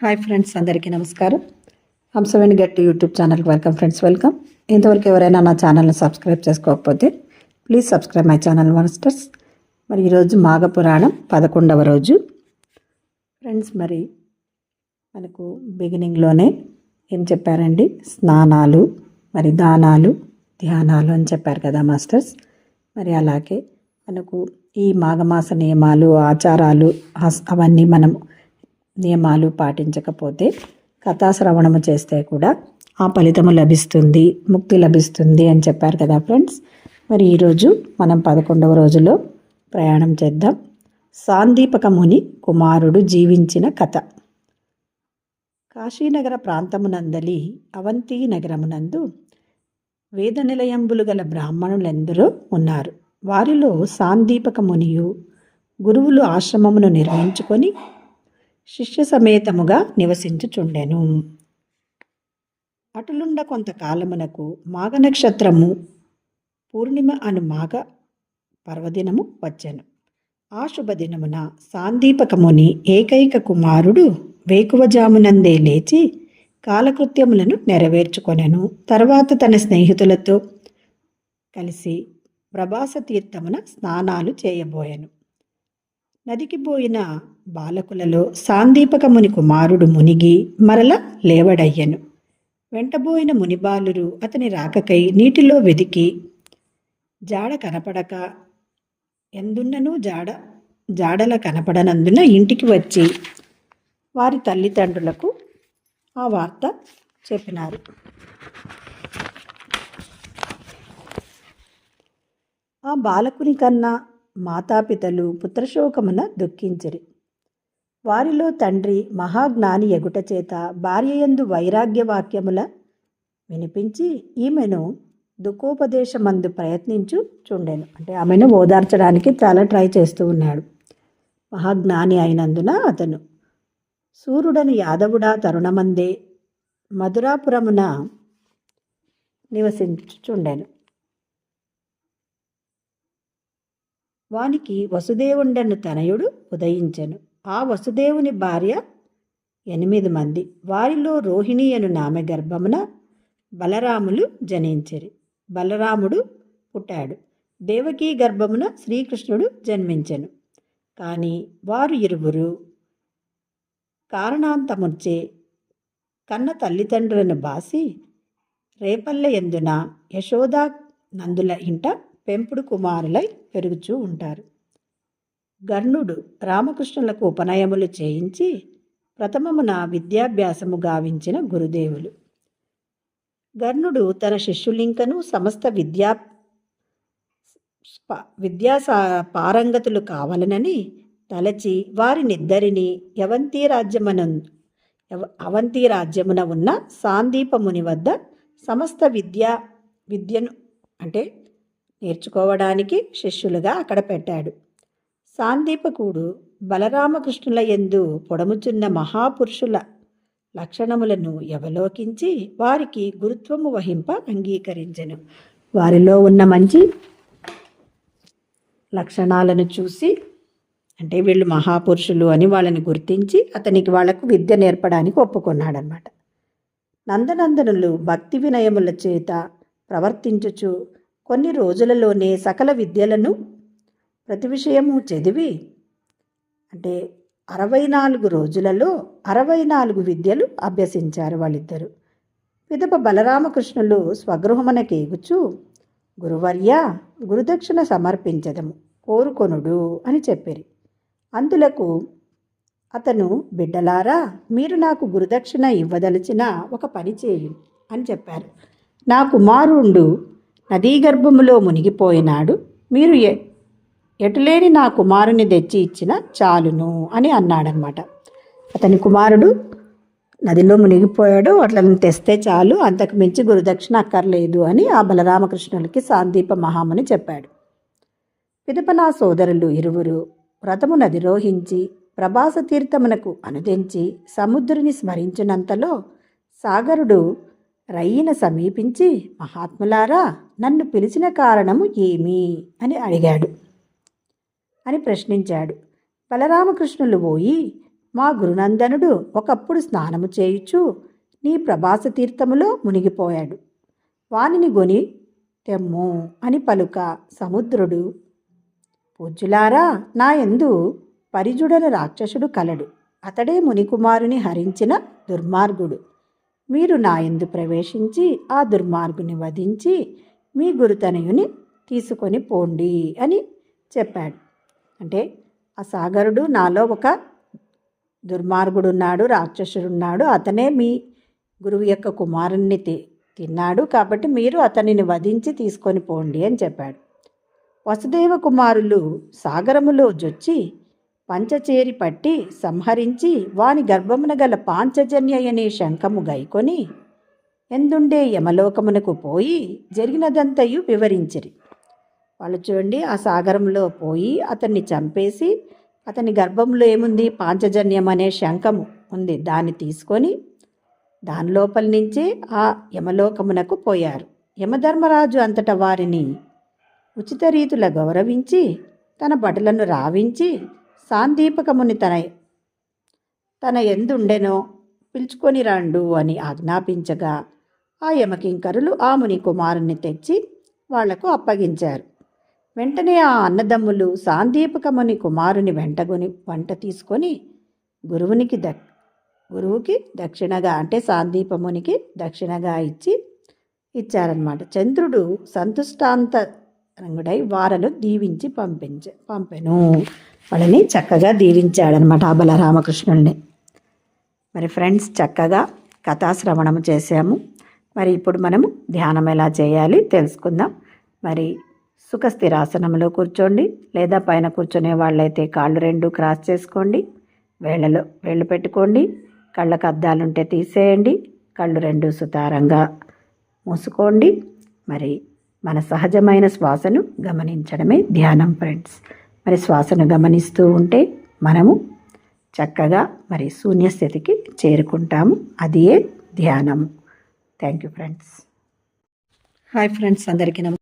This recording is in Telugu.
హాయ్ ఫ్రెండ్స్ అందరికీ నమస్కారం. హంసవేణి గట్టి యూట్యూబ్ ఛానల్కి వెల్కమ్ ఫ్రెండ్స్ వెల్కమ్. ఇంతవరకు ఎవరైనా నా ఛానల్ని సబ్స్క్రైబ్ చేసుకోకపోతే please subscribe my channel masters మరి ఈరోజు మాఘ పురాణం పదకొండవ రోజు. ఫ్రెండ్స్ మరి మనకు బిగినింగ్లోనే ఏం చెప్పారండి? స్నానాలు మరి దానాలు ధ్యానాలు అని చెప్పారు కదా మాస్టర్స్. మరి అలాగే మనకు ఈ మాఘమాస నియమాలు ఆచారాలు అవన్నీ మనం నియమాలు పాటించకపోతే కథాశ్రవణము చేస్తే కూడా ఆ ఫలితము లభిస్తుంది ముక్తి లభిస్తుంది అని చెప్పారు కదా ఫ్రెండ్స్. మరి ఈరోజు మనం పదకొండవ రోజులో ప్రయాణం చేద్దాం. సాందీపక ముని కుమారుడు జీవించిన కథ. కాశీనగర ప్రాంతమునందలి అవంతి నగరమునందు వేద నిలయంబులు గల బ్రాహ్మణులెందరో ఉన్నారు. వారిలో సాందీపక మునియు గురువులు ఆశ్రమమును నిర్మించుకొని శిష్య సమేతముగా నివసించుచుండెను. అటులుండ కొంతకాలమునకు మాఘ నక్షత్రము పూర్ణిమ అను మాఘ పర్వదినము వచ్చెను. ఆ శుభదినమున సాందీపకముని ఏకైక కుమారుడు వేకువజామునందే లేచి కాలకృత్యములను నెరవేర్చుకొనెను. తర్వాత తన స్నేహితులతో కలిసి ప్రభాస తీర్థమున స్నానాలు చేయబోయెను. నదికి పోయిన బాలకులలో సాందీపకముని కుమారుడు మునిగి మరల లేవడయ్యను. వెంటబోయిన మునిబాలురు అతని రాకకై నీటిలో వెదికి జాడ కనపడక ఎందున్నను జాడ జాడల కనపడనందున ఇంటికి వచ్చి వారి తల్లిదండ్రులకు ఆ వార్త చెప్పినారు. ఆ బాలకుని కన్నా మాతాపితలు పుత్రశోకమున దుఃఖించిరి. వారిలో తండ్రి మహాజ్ఞాని ఎగుట చేత భార్యయందు వైరాగ్య వాక్యముల వినిపించి ఈమెను దుఃఖోపదేశమందు ప్రయత్నించు చుండెను. అంటే ఆమెను ఓదార్చడానికి చాలా ట్రై చేస్తూ ఉన్నాడు. మహాజ్ఞాని అయినందున అతను సూర్యుడని యాదవుడా తరుణమందే మధురాపురమున నివసించుచుండెను వానికి వసుదేవుండను తనయుడు ఉదయించెను. ఆ వసుదేవుని భార్య ఎనిమిది మంది. వారిలో రోహిణి అను నామె గర్భమున బలరాములు జనించిరి. బలరాముడు పుట్టాడు. దేవకీ గర్భమున శ్రీకృష్ణుడు జన్మించెను. కానీ వారు ఇరువురు కారణాంతముచ్చే కన్న తల్లిదండ్రులను బాసి రేపల్లె ఎందున యశోదా నందుల ఇంట పెంపుడు కుమారులై పెరుగుచూ ఉంటారు. గర్ణుడు రామకృష్ణులకు ఉపనయములు చేయించి ప్రథమమున విద్యాభ్యాసము గావించిన గురుదేవులు. గర్ణుడు తన శిష్యులింకను సమస్త విద్యా విద్యా సా- పారంగతులు కావాలనని తలచి వారినిద్దరిని యవంతి రాజ్యమున అవంతి రాజ్యమున ఉన్న సాందీపముని వద్ద సమస్త విద్యా విద్యను అంటే నేర్చుకోవడానికి శిష్యులుగా అక్కడ పెట్టాడు. సాందీపకుడు బలరామకృష్ణుల యందు పొడముచున్న మహాపురుషుల లక్షణములను అవలోకించి వారికి గురుత్వము వహింప అంగీకరించెను. వారిలో ఉన్న మంచి లక్షణాలను చూసి అంటే వీళ్ళు మహాపురుషులు అని వాళ్ళని గుర్తించి అతనికి వాళ్ళకు విద్య నేర్పడానికి ఒప్పుకున్నాడనమాట నందనందనులు భక్తి వినయముల చేత ప్రవర్తించుచు కొన్ని రోజులలోనే సకల విద్యలను ప్రతి విషయము చదివి అంటే అరవై నాలుగు రోజులలో అరవై నాలుగు విద్యలు అభ్యసించారు వాళ్ళిద్దరు. పిదప బలరామకృష్ణులు స్వగృహమునకేగుచు గురువర్య గురుదక్షిణ సమర్పించదము కోరుకొనుడు అని చెప్పిరి. అందులకు అతను బిడ్డలారా మీరు నాకు గురుదక్షిణ ఇవ్వదలిచిన ఒక పని చేయు అని చెప్పారు. నా కుమారుండు నదీ గర్భములో మునిగిపోయినాడు. మీరు ఎ- ఎటులేని నా కుమారుని తెచ్చి ఇచ్చిన చాలును అని అన్నాడనమాట. అతని కుమారుడు నదిలో మునిగిపోయాడు అట్లని తెస్తే చాలు అంతకు మించి గురుదక్షిణ అక్కర్లేదు అని ఆ బలరామకృష్ణులకి సాందీప మహాముని చెప్పాడు. పిదప నా సోదరులు ఇరువురు వ్రతమును అధిరోహించి ప్రభాస తీర్థమునకు అనుదించి సముద్రుని స్మరించినంతలో సాగరుడు రయ్యను సమీపించి మహాత్ములారా నన్ను పిలిచిన కారణము ఏమి అని అడిగాడు. అని ప్రశ్నించాడు. బలరామకృష్ణులు పోయి మా గురునందనుడు ఒకప్పుడు స్నానము చేయుచు నీ ప్రభాస తీర్థములో మునిగిపోయాడు. వానిని గొని తెమ్ము అని పలుక సముద్రుడు. పూజ్యులారా నా యందు పరిజుడన రాక్షసుడు కలడు. అతడే మునికుమారుని హరించిన దుర్మార్గుడు. మీరు నా ఎందు ప్రవేశించి ఆ దుర్మార్గుని వధించి మీ గురుతనయుని తీసుకొని పోండి అని చెప్పాడు. అంటే ఆ సాగరుడు నాలో ఒక దుర్మార్గుడు ఉన్నాడు అతనే మీ గురువు యొక్క కుమారుణ్ణి తి తిన్నాడు కాబట్టి మీరు అతనిని వధించి తీసుకొని పోండి అని చెప్పాడు. వసుదేవ కుమారులు సాగరములో జొచ్చి పంచచేరి పట్టి సంహరించి వాని గర్భమున గల పాంచజన్య అనే శంఖము గైకొని ఎందుండే యమలోకమునకు పోయి జరిగినదంతయు వివరించిరి. వాళ్ళు చూడండి ఆ సాగరంలో పోయి అతన్ని చంపేసి అతని గర్భంలో ఏముంది? పాంచజన్యం అనే శంఖము ఉంది. దాన్ని తీసుకొని దాని లోపల నుంచి ఆ యమలోకమునకు పోయారు. యమధర్మరాజు అంతటా వారిని ఉచిత రీతుల గౌరవించి తన బటులను రావించి సాందీపకముని తన తన ఎందుండెనో పిలుచుకొని రండు అని ఆజ్ఞాపించగా ఆ యమకింకరులు ఆ ముని కుమారుణ్ణి తెచ్చి వాళ్ళకు అప్పగించారు. వెంటనే ఆ అన్నదమ్ములు సాందీపకముని కుమారుని వెంటగొని వంట తీసుకొని గురువునికి దక్ గురువుకి దక్షిణగా అంటే సాందీపమునికి దక్షిణగా ఇచ్చి ఇచ్చారనమాట చంద్రుడు సంతుష్టాంత రంగుడై వారను దీవించి పంపించ పంపెను. వాళ్ళని చక్కగా దీవించాడనమాట ఆ బలరామకృష్ణుల్ని మరి ఫ్రెండ్స్ చక్కగా కథాశ్రవణం చేశాము. మరి ఇప్పుడు మనము ధ్యానం ఎలా చేయాలి తెలుసుకుందాం. మరి సుఖస్థిరాసనంలో కూర్చోండి లేదా పైన కూర్చునే వాళ్ళైతే కాళ్ళు రెండు క్రాస్ చేసుకోండి వేళ్ళలో వేళ్ళు పెట్టుకోండి కళ్ళకు అద్దాలుంటే తీసేయండి కళ్ళు రెండు సుతారంగా మూసుకోండి. మరి మన సహజమైన శ్వాసను గమనించడమే ధ్యానం ఫ్రెండ్స్. మరి శ్వాసను గమనిస్తూ ఉంటే మనము చక్కగా మరి శూన్యస్థితికి చేరుకుంటాము. అదియే ధ్యానము thank you friends hi friends అందరికీ నమస్తే